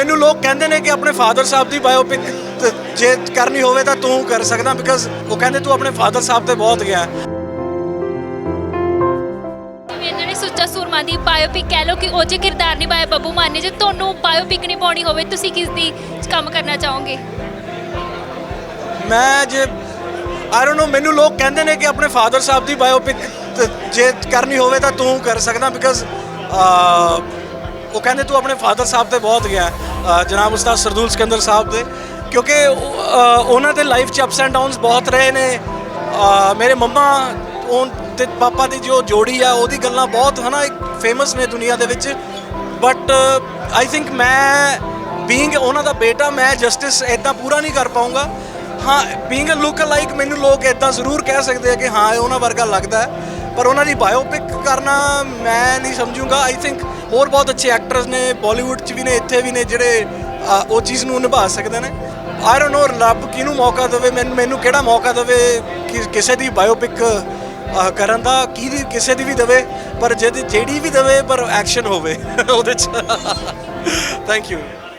ਮੈਨੂੰ ਲੋਕ ਕਹਿੰਦੇ ਨੇ ਕਿ ਆਪਣੇ ਫਾਦਰ ਸਾਹਿਬ ਦੀ ਬਾਇਓਪਿਕ ਜੇ ਕਰਨੀ ਹੋਵੇ ਤਾਂ ਤੂੰ ਕਰ ਸਕਦਾ ਬਿਕਾਜ਼ ਉਹ ਕਹਿੰਦੇ ਤੂੰ ਆਪਣੇ ਫਾਦਰ ਸਾਹਿਬ ਤੇ ਬਹੁਤ ਗਿਆ। ਜਿਵੇਂ ਇਹਨਾਂ ਨੇ ਸੁੱਚਾ ਸੂਰਮਾ ਦੀ ਬਾਇਓਪਿਕ ਕਹਿ ਲਓ ਕਿ ਉਹ ਜੇ ਕਿਰਦਾਰ ਨਿਭਾਇਆ ਬੱਬੂ ਮਾਨ ਨੇ ਜੇ ਤੁਹਾਨੂੰ ਬਾਇਓਪਿਕ ਨਹੀਂ ਪਾਉਣੀ ਹੋਵੇ ਤੁਸੀਂ ਕਿਸ ਦੀ ਕੰਮ ਕਰਨਾ ਚਾਹੋਗੇ? ਮੈਂ ਜੇ ਆਈ ਡੋਨਟ ਨੋ ਮੈਨੂੰ ਲੋਕ ਕਹਿੰਦੇ ਨੇ ਕਿ ਆਪਣੇ ਫਾਦਰ ਸਾਹਿਬ ਦੀ ਬਾਇਓਪਿਕ ਜੇ ਕਰਨੀ ਹੋਵੇ ਤਾਂ ਤੂੰ ਕਰ ਸਕਦਾ ਬਿਕਾਜ਼ ਉਹ ਕਹਿੰਦੇ ਤੂੰ ਆਪਣੇ ਫਾਦਰ ਸਾਹਿਬ ਤੇ ਬਹੁਤ ਗਿਆ ਜਨਾਬ ਉਸਤਾਦ ਸਰਦੂਲ ਸਿਕੰਦਰ ਸਾਹਿਬ ਦੇ। ਕਿਉਂਕਿ ਉਹਨਾਂ ਦੇ ਲਾਈਫ 'ਚ ਅਪਸ ਐਂਡ ਡਾਊਨਸ ਬਹੁਤ ਰਹੇ ਨੇ। ਮੇਰੇ ਮੰਮਾ, ਉਹ ਤੇ ਪਾਪਾ ਦੀ ਜੋ ਜੋੜੀ ਆ, ਉਹਦੀ ਗੱਲਾਂ ਬਹੁਤ ਹਨਾ, ਇੱਕ ਫੇਮਸ ਨੇ ਦੁਨੀਆ ਦੇ ਵਿੱਚ। ਬਟ ਆਈ ਥਿੰਕ ਮੈਂ ਬੀਇੰਗ ਉਹਨਾਂ ਦਾ ਬੇਟਾ, ਮੈਂ ਜਸਟਿਸ ਇਦਾਂ ਪੂਰਾ ਨਹੀਂ ਕਰ ਪਾਉਂਗਾ ਹਾਂ ਬੀਇੰਗ ਅ ਲੁੱਕ ਲਾਈਕ ਮੈਨੂੰ ਲੋਕ ਇਦਾਂ ਜ਼ਰੂਰ ਕਹਿ ਸਕਦੇ ਆ ਕਿ ਹਾਂ, ਇਹ ਉਹਨਾਂ ਵਰਗਾ ਲੱਗਦਾ ਹੈ। ਪਰ ਉਹਨਾਂ ਦੀ ਬਾਇਓਪਿਕ ਕਰਨਾ ਮੈਂ ਨਹੀਂ ਸਮਝੂੰਗਾ। ਆਈ ਥਿੰਕ ਹੋਰ ਬਹੁਤ ਅੱਛੇ ਐਕਟਰਸ ਨੇ ਬਾਲੀਵੁੱਡ 'ਚ ਵੀ ਨੇ, ਇੱਥੇ ਵੀ ਨੇ ਜਿਹੜੇ ਉਹ ਚੀਜ਼ ਨੂੰ ਨਿਭਾ ਸਕਦੇ ਨੇ। ਆਈ ਡੋਨਟ ਨੋ ਰੱਬ ਕਿਹਨੂੰ ਮੌਕਾ ਦੇਵੇ, ਮੈਨੂੰ ਮੈਨੂੰ ਕਿਹੜਾ ਮੌਕਾ ਦੇਵੇ ਕਿ ਕਿਸੇ ਦੀ ਬਾਇਓਪਿਕ ਕਰਨ ਦਾ, ਕੀ ਕਿਸੇ ਦੀ ਵੀ ਦੇਵੇ, ਪਰ ਜਿਹੜੀ ਵੀ ਦੇਵੇ, ਪਰ ਐਕਸ਼ਨ ਹੋਵੇ ਉਹਦੇ ਚ। Thank you